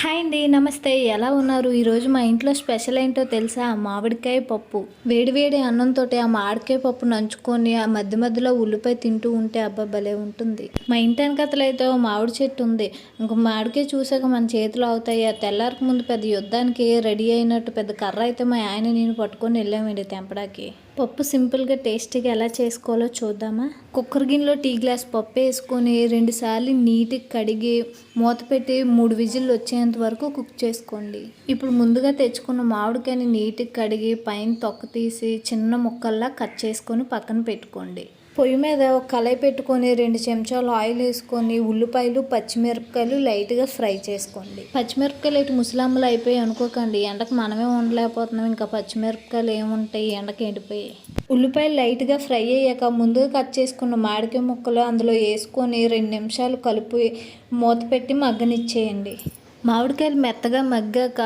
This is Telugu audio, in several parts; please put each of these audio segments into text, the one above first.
హాయ్ అండి నమస్తే. ఎలా ఉన్నారు? ఈరోజు మా ఇంట్లో స్పెషల్ ఏంటో తెలుసా? మామిడికాయ పప్పు. వేడివేడి అన్నంతో ఆ మామిడికాయ పప్పు నంచుకొని ఆ మధ్య మధ్యలో ఉల్లిపాయ తింటూ ఉంటే అబ్బా భలే ఉంటుంది. మా ఇంటి వెనకతలు అయితే ఓ మామిడి చెట్టు ఉంది. ఇంక మామిడికాయ చూసాక మన చేతులు అవుతాయి. ఆ తెల్లారికి ముందు పెద్ద యుద్ధానికి రెడీ అయినట్టు పెద్ద కర్ర అయితే మా ఆయన నేను పట్టుకొని వెళ్ళామండి తెంపడానికి. పప్పు సింపుల్గా టేస్టీగా ఎలా చేసుకోవాలో చూద్దామా? కుక్కర్ గిన్నెలో టీ గ్లాస్ పప్పు వేసుకొని రెండుసార్లు నీట్గా కడిగి మూత పెట్టి మూడు విజిల్లు వచ్చేంత వరకు కుక్ చేసుకోండి. ఇప్పుడు ముందుగా తెచ్చుకున్న మామిడికాయని నీట్గా కడిగి పైన తొక్క తీసి చిన్న ముక్కల్లా కట్ చేసుకొని పక్కన పెట్టుకోండి. పొయ్యి మీద ఒక కళాయి పెట్టుకొని రెండు చెంచాలు ఆయిల్ వేసుకొని ఉల్లిపాయలు పచ్చిమిరపకాయలు లైట్గా ఫ్రై చేసుకోండి. పచ్చిమిరపకాయలు ఇటు ముసలమ్మలు అయిపోయి అనుకోకండి. ఎండకు మనమే ఉండలేకపోతున్నాం. ఇంకా పచ్చిమిరపకాయలు ఏముంటాయి? ఎండకి ఎండిపోయాయి ఉల్లిపాయలు లైట్గా ఫ్రై అయ్యాక ముందుగా కట్ చేసుకున్న మామిడికాయ ముక్కలు అందులో వేసుకొని రెండు నిమిషాలు కలిపి మూత పెట్టి మగ్గనిచ్చేయండి. మామిడికాయలు మెత్తగా మగ్గాక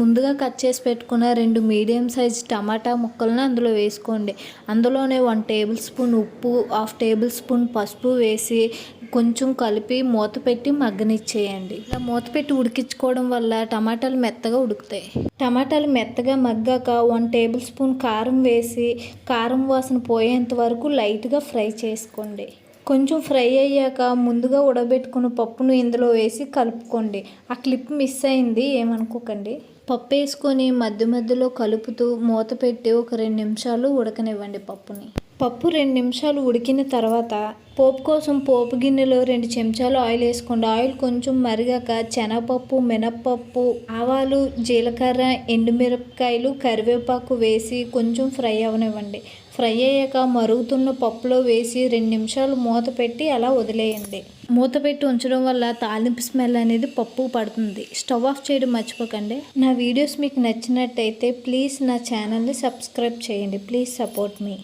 ముందుగా కట్ చేసి పెట్టుకున్న రెండు మీడియం సైజ్ టమాటా ముక్కలను అందులో వేసుకోండి. అందులోనే వన్ టేబుల్ స్పూన్ ఉప్పు హాఫ్ టేబుల్ స్పూన్ పసుపు వేసి కొంచెం కలిపి మూత పెట్టి మగ్గనిచ్చేయండి. ఇలా మూత పెట్టి ఉడికించుకోవడం వల్ల టమాటాలు మెత్తగా ఉడుకుతాయి. టమాటాలు మెత్తగా మగ్గాక వన్ టేబుల్ స్పూన్ కారం వేసి కారం వాసన పోయేంత వరకు లైట్గా ఫ్రై చేసుకోండి. కొంచెం ఫ్రై అయ్యాక ముందుగా ఉడబెట్టుకున్న పప్పును ఇందులో వేసి కలుపుకోండి. ఆ క్లిప్ మిస్ అయింది ఏమనుకోకండి. పప్పు వేసుకొని మధ్య మధ్యలో కలుపుతూ మూత పెట్టి ఒక రెండు నిమిషాలు ఉడకనివ్వండి పప్పుని. పప్పు రెండు నిమిషాలు ఉడికిన తర్వాత పోపు కోసం పోపు గిన్నెలో రెండు చెంచాలు ఆయిల్ వేసుకోండి. ఆయిల్ కొంచెం మరిగాక శనగపప్పు మినప్పప్పు ఆవాలు జీలకర్ర ఎండుమిరపకాయలు కరివేపాకు వేసి కొంచెం ఫ్రై అవనివ్వండి. ఫ్రై అయ్యాక మరుగుతున్న పప్పులో వేసి రెండు నిమిషాలు మూత పెట్టి అలా వదిలేయండి. మూత పెట్టి ఉంచడం వల్ల తాలింపు స్మెల్ అనేది పప్పు పడుతుంది. స్టవ్ ఆఫ్ చేయడం మర్చిపోకండి. నా వీడియోస్ మీకు నచ్చినట్టయితే ప్లీజ్ నా ఛానల్ని సబ్స్క్రైబ్ చేయండి. Please support me.